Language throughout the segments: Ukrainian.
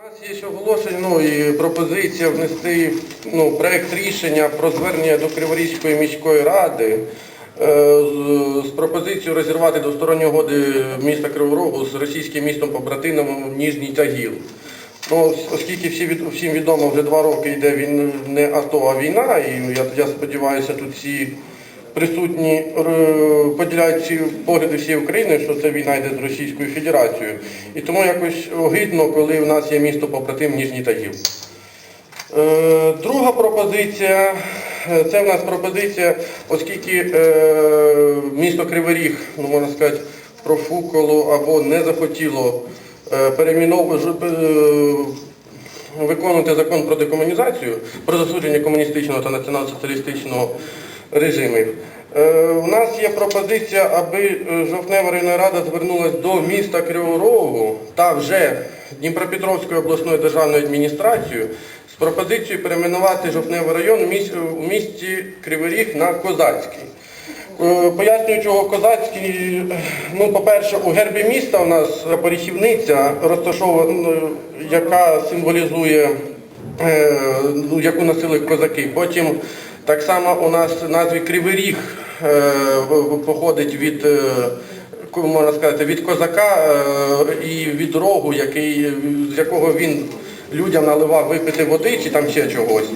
У нас є оголошення ну, і пропозиція внести ну, проект рішення про звернення до Криворізької міської ради е, з, пропозицією розірвати двосторонні угоди міста Кривого Рогу з російським містом побратимом Ніжній Тагіл. Ну, оскільки всі всім відомо, вже два роки йде він не АТО, а війна, і я, я сподіваюся, тут всі присутні поділяють погляди всієї України, що це війна йде з Російською Федерацією. І тому якось огидно, коли в нас є місто побратим Ніжній Тагіл. Е, Друга пропозиція, е, це в нас пропозиція, оскільки е, місто Кривий Ріг, ну можна сказати, профукало або не захотіло виконувати закон про декомунізацію, про засудження комуністичного та націонал-соціалістичного режимів. Е, У нас є пропозиція, аби е, Жовтнева районна рада звернулася до міста Кривого Рогу та вже Дніпропетровською обласною державною адміністрацією з пропозицією перейменувати Жовтневий район у місті Кривий Ріг на Козацький. Е, Пояснюю, чого козацький. Ну, по-перше, у гербі міста у нас поріхівниця розташована, яка символізує, ну, яку носили козаки. Потім так само у нас назві Кривий Ріг е, походить від, е, можна сказати, від козака е, і від рогу, який, з якого він людям наливав випити води чи там ще чогось.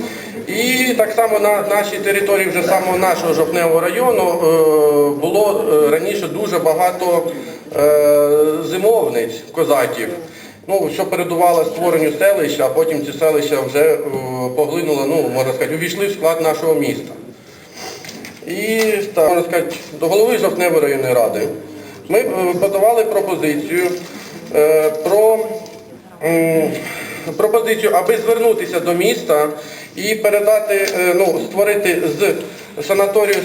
І так само на нашій території вже самого нашого жовтневого району було раніше дуже багато зимовниць козаків. Ну, що передувало створенню селища, а потім ці селища вже е, поглинули, ну, можна сказати, увійшли в склад нашого міста. І так, можна сказати, до голови Жовтневої районної ради ми е, подавали пропозицію е, про пропозицію, аби звернутися до міста і передати, ну, створити з санаторію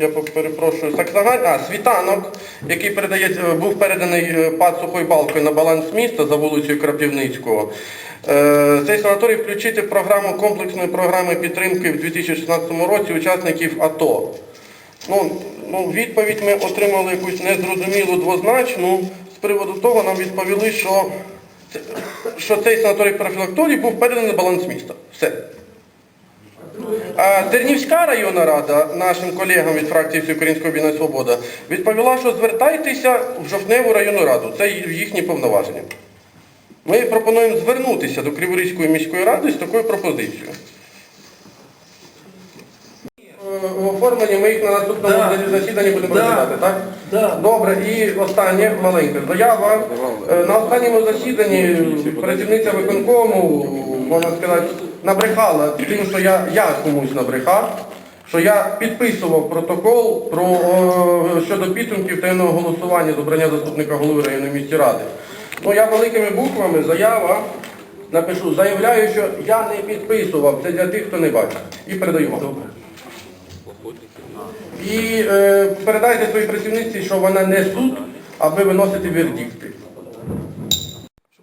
я перепрошую, Саксагаль, а світанок, який передає, е, був переданий е, ПАД сухою балкою на баланс міста за вулицею Крапівницького. Е, Цей санаторій включити в програму комплексної програми підтримки в 2016 році учасників АТО. Ну, ну, відповідь ми отримали якусь незрозумілу двозначну. З приводу того нам відповіли, що, що цей санаторій профілакторій був переданий на баланс міста. Все. Тернівська районна рада нашим колегам від фракції Всеукраїнського об'єднання Свобода відповіла, що звертайтеся в Жовтневу районну раду. Це їхні повноваження. Ми пропонуємо звернутися до Криворізької міської ради з такою пропозицією. Е, Оформлені ми їх на наступному Да. засіданні будемо Да. розглядати, так? Да. Добре, і останнє маленьке. Заява. Е, На останньому засіданні працівниця виконкому, можна сказати, набрехала тим, що я, я комусь набрехав, що я підписував протокол про, е, щодо підсумків таємного голосування з обрання заступника голови районної міської ради. Ну я великими буквами заява напишу, заявляю, що я не підписував. Це для тих, хто не бачить. І передаю вам. І е, передайте своїй працівниці, що вона не суд, аби виносити вердикти.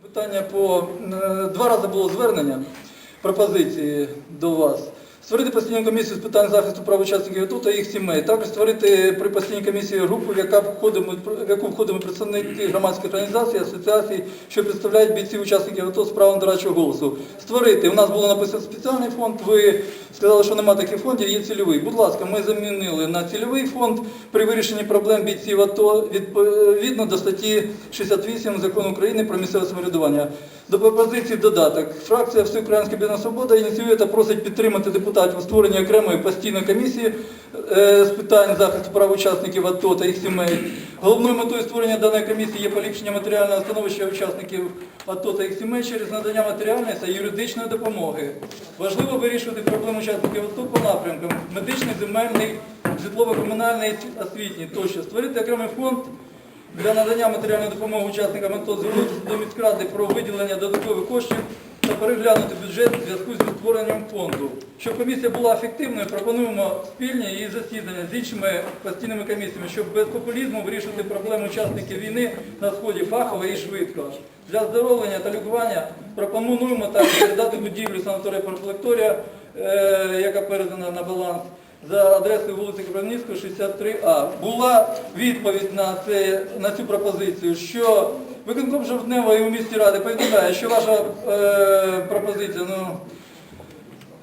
Питання по е, два рази було звернення пропозиції до вас. Створити постійну комісію з питань захисту прав учасників АТО та їх сімей. Також створити при постійній комісії групу, в яку входимо представники громадських організацій, асоціацій, що представляють бійців учасників АТО з правом дорадчого голосу. Створити. У нас було написано спеціальний фонд. Ви сказали, що немає таких фондів, є цільовий. Будь ласка, ми замінили на цільовий фонд при вирішенні проблем бійців АТО відповідно до статті 68 закону України про місцеве самоврядування. До пропозиції додаток. Фракція Всеукраїнська Об'єднана Свобода ініціює та просить підтримати депутатів у створенні окремої постійної комісії е, з питань захисту прав учасників АТО та їх сімей. Головною метою створення даної комісії є поліпшення матеріального становища учасників АТО та їх сімей через надання матеріальної та юридичної допомоги. Важливо вирішувати проблему учасників АТО по напрямкам медичний, земельний, житлово-комунальний, освітній тощо. Створити окремий фонд для надання матеріальної допомоги учасникам АТО звернутися до міськради про виділення додаткових коштів та переглянути бюджет в зв'язку з створенням фонду. Щоб комісія була ефективною, пропонуємо спільні її засідання з іншими постійними комісіями, щоб без популізму вирішувати проблеми учасників війни на сході фахово і швидко. Для оздоровлення та лікування пропонуємо також передати будівлю санаторія профілакторія, е, яка передана на баланс за адресою вулиці Кропивницької, 63А. Була відповідь на, це, на цю пропозицію, що Виконком Жовтневої у місті Ради повідомляє, що ваша е, пропозиція, ну,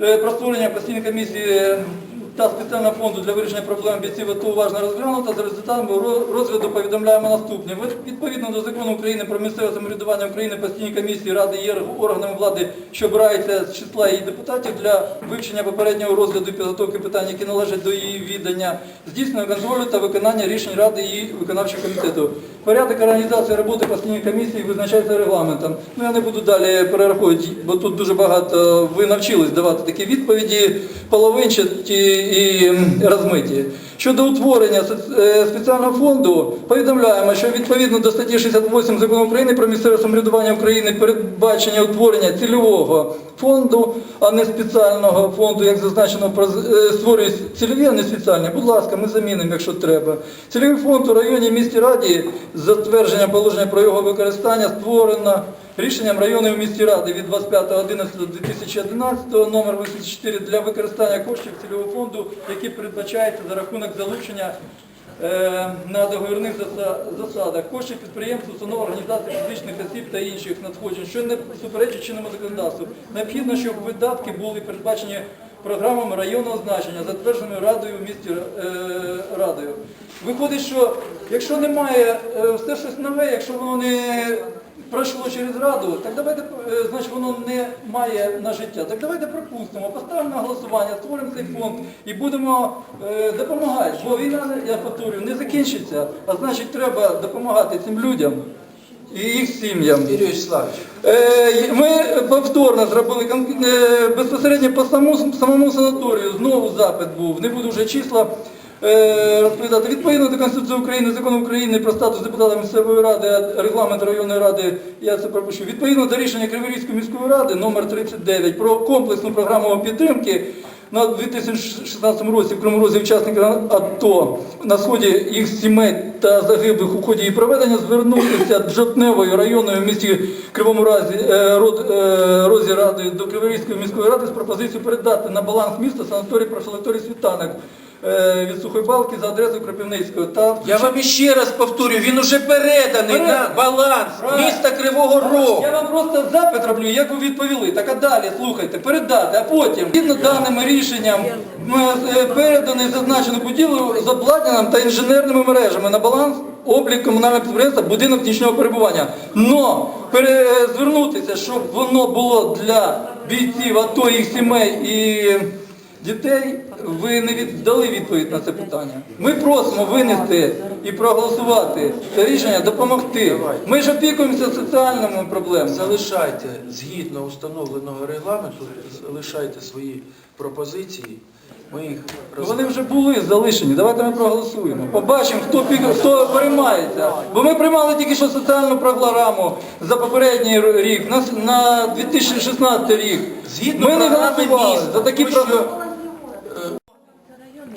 Е, Про створення постійної комісії та спеціального фонду для вирішення проблем бійців АТО уважно розглянута. За результатами розгляду повідомляємо наступне. Відповідно до закону України про місцеве самоврядування України постійні комісії Ради є органами влади, що обираються з числа її депутатів для вивчення попереднього розгляду і підготовки питань, які належать до її віддання, здійснення контролю та виконання рішень Ради і виконавчого комітету. Порядок організації роботи постійної комісії визначається регламентом. Ну я не буду далі перераховувати, бо тут дуже багато ви навчились давати такі відповіді половинчаті і розмиті. Щодо утворення е, спеціального фонду, повідомляємо, що відповідно до статті 68 закону України про місцеве самоврядування України передбачення утворення цільового фонду, а не спеціального фонду, як зазначено, е, створюють цільові, а не спеціальні. Будь ласка, ми замінимо, якщо треба. Цільовий фонд у районі місті Раді затвердження положення про його використання створено рішенням району в місті Ради від 25.11.2011 номер 84 для використання коштів цільового фонду, які передбачаються за рахунок залучення е, на договірних засадах коштів підприємств, установ, організацій, фізичних осіб та інших надходжень, що не суперечить чинному законодавству. Необхідно, щоб видатки були передбачені програмами районного значення, затвердженою радою в місті е, радою. Виходить, що якщо немає е, все щось нове, якщо воно не пройшло через раду, так давайте, е, значить воно не має на життя. Так давайте пропустимо, поставимо на голосування, створимо цей фонд і будемо е, допомагати. Бо війна, я повторюю, не закінчиться, а значить треба допомагати цим людям і їх сім'ям. Е, Ми повторно зробили е, безпосередньо по самому, самому санаторію. Знову запит був. Не буду вже числа розповідати. Відповідно до Конституції України, закону України про статус депутата місцевої ради, регламент районної ради, я це пропишу. Відповідно до рішення Криворізької міської ради номер 39 про комплексну програму підтримки на 2016 році в Криму учасників АТО на сході їх сімей та загиблих у ході її проведення звернутися до Жовтневої районної в місті Кривому Разі е, е, Розі Ради до Криворізької міської ради з пропозицією передати на баланс міста санаторій профілакторій світанок е, від Сухої Балки за адресою Кропивницького та я вам іще раз повторюю, він уже переданий на баланс Правильно. міста Кривого Рогу. Я вам просто запит роблю, як ви відповіли. Так а далі слухайте, передати, а потім згідно даним рішенням е, переданий зазначену будівлю з обладнанням та інженерними мережами на баланс облік комунального підприємства будинок нічного перебування. Но е, звернутися, щоб воно було для бійців АТО, їх сімей і дітей, ви не віддали відповідь на це питання. Ми просимо винести і проголосувати це рішення, допомогти. Ми ж опікуємося соціальними проблемами. Залишайте згідно установленого регламенту, залишайте свої пропозиції. Ми їх Вони вже були залишені. Давайте ми проголосуємо. Побачимо, хто пік, хто переймається. Бо ми приймали тільки що соціальну програму за попередній рік, на, на 2016 рік. Згідно ми не голосували за такі програми.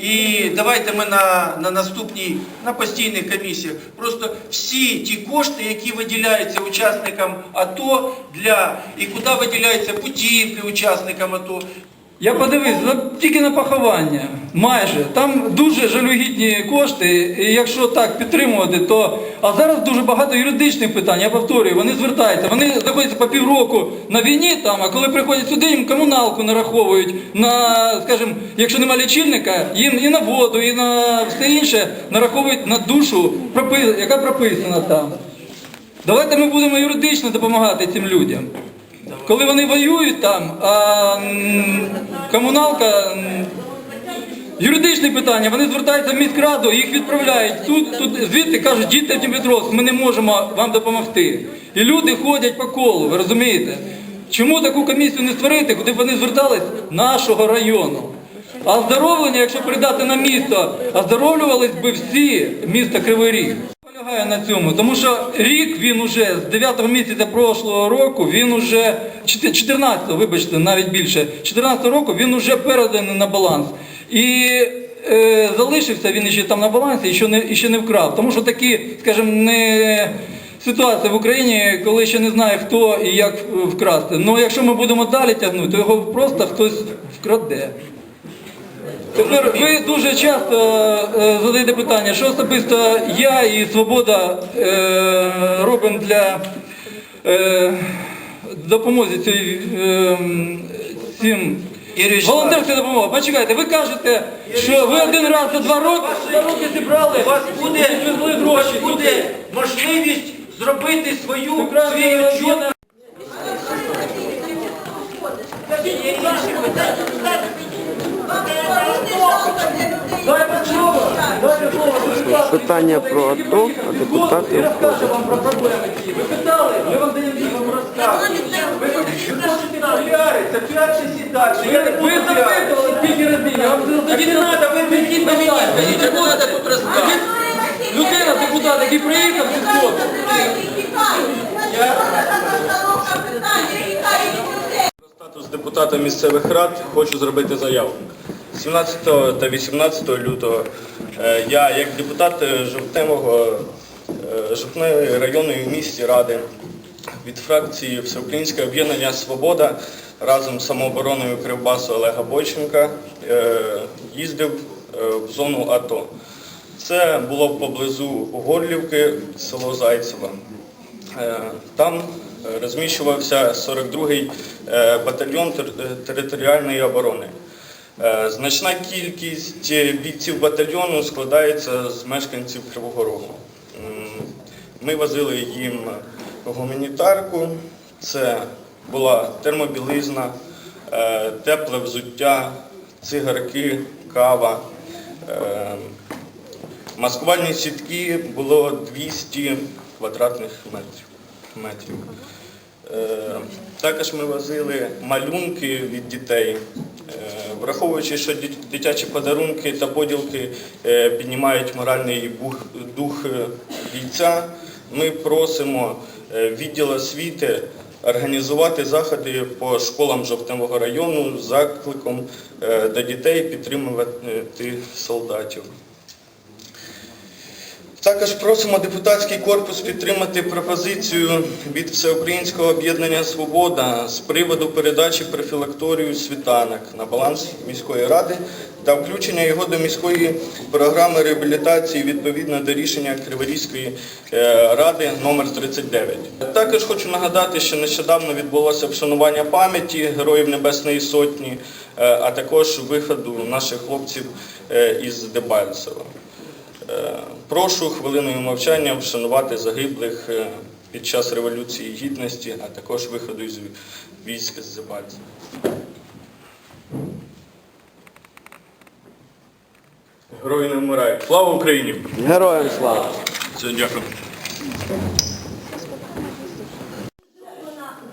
І давайте ми на, на наступній, на постійних комісіях, просто всі ті кошти, які виділяються учасникам АТО для і куди виділяються путівки учасникам АТО. Я подивився, ну, тільки на поховання, майже. Там дуже жалюгідні кошти, і якщо так підтримувати, то. А зараз дуже багато юридичних питань, я повторюю, вони звертаються, вони знаходяться по півроку на війні там, а коли приходять сюди, їм комуналку нараховують на, скажімо, якщо нема лічильника, їм і на воду, і на все інше нараховують на душу, яка прописана там. Давайте ми будемо юридично допомагати цим людям. Коли вони воюють там, а комуналка, м, юридичні питання, вони звертаються в міськраду, їх відправляють тут, тут звідти кажуть, діти в Дніпропетровськ, ми не можемо вам допомогти. І люди ходять по колу, ви розумієте? Чому таку комісію не створити, куди б вони звертались нашого району? А оздоровлення, якщо передати на місто, оздоровлювались би всі міста Кривий Ріг. Полягає на цьому, тому що рік він уже з 9 місяця прошлого року, він уже 14-го, вибачте, навіть більше, 14 року він уже переданий на баланс. І е, залишився він ще там на балансі і ще не, і ще не вкрав. Тому що такі, скажімо, не ситуація в Україні, коли ще не знає хто і як вкрасти. Ну якщо ми будемо далі тягнути, то його просто хтось вкраде. Тепер ви дуже часто е, задаєте питання, що особисто я і Свобода е, робимо для е, допомоги цій, е, цим волонтерська допомога. Почекайте, ви кажете, що ви один раз за два роки, два роки зібрали, У вас буде, гроші. буде можливість зробити свою свій отчет. Питання про АТО, а депутати Я вам про проблеми. Ви питали, ми вам даємо відповідь розказуємо. Ви хочете піаритися, піаритися і далі. Ви запитували скільки разів, я вам Так не надо, ви прийдіть на мене, скажіть, що треба тут розказувати. Людина, депутат, який приїхав зі сходу. Статус депутата місцевих рад хочу зробити заяву. 17 та 18 лютого е, я, як депутат е, жовтневого е, жовтневої районної місті ради від фракції Всеукраїнське об'єднання Свобода разом з самообороною Кривбасу Олега Бойченка їздив в зону АТО. Це було поблизу Горлівки, село Зайцево. Там розміщувався 42-й е, батальйон територіальної оборони. Е, Значна кількість е, бійців батальйону складається з мешканців Кривого Рогу. Ми возили їм гуманітарку, це була термобілизна, е, тепле взуття, цигарки, кава. Маскувальні сітки було 200 квадратних метрів. Також ми возили малюнки від дітей. Враховуючи, що дитячі подарунки та поділки е, піднімають моральний дух е, бійця, ми просимо е, відділ освіти організувати заходи по школам Жовтневого району з закликом до дітей підтримувати солдатів. Також просимо депутатський корпус підтримати пропозицію від Всеукраїнського об'єднання Свобода з приводу передачі профілакторію світанок на баланс міської ради та включення його до міської програми реабілітації відповідно до рішення Криворізької е, ради номер 39. Також хочу нагадати, що нещодавно відбулося вшанування пам'яті Героїв Небесної Сотні, е, а також виходу наших хлопців е, із Дебальцева. Е, Прошу хвилиною мовчання вшанувати загиблих е, під час Революції Гідності, а також виходу із військ з Забальця. Герої не вмирають. Слава Україні! Героям слава! Все, дякую.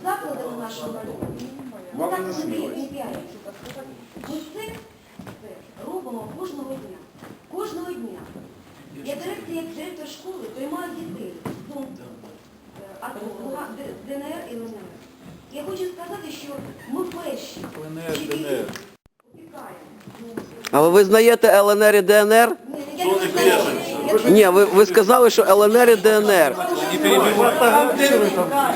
заклади у нашому районі. Ми так не не піаримо, так сказати. Ми це, це робимо кожного дня. Кожного дня. Я директор, як директор школи, приймаю дітей. Ну, е, АТО, Луга- Д- ДНР і ЛНР. Я хочу сказати, що ми перші. ЛНР, Опікаємо. Ну, А ви визнаєте ЛНР і ДНР? ні, ви, ви сказали, що ЛНР і ДНР.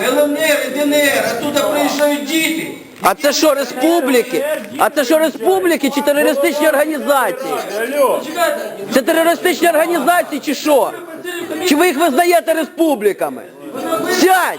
ЛНР і ДНР, оттуда приїжджають діти. А це що, республіки? А це що, республіки чи терористичні організації? Це терористичні організації чи що? Чи ви їх визнаєте республіками? Сядь!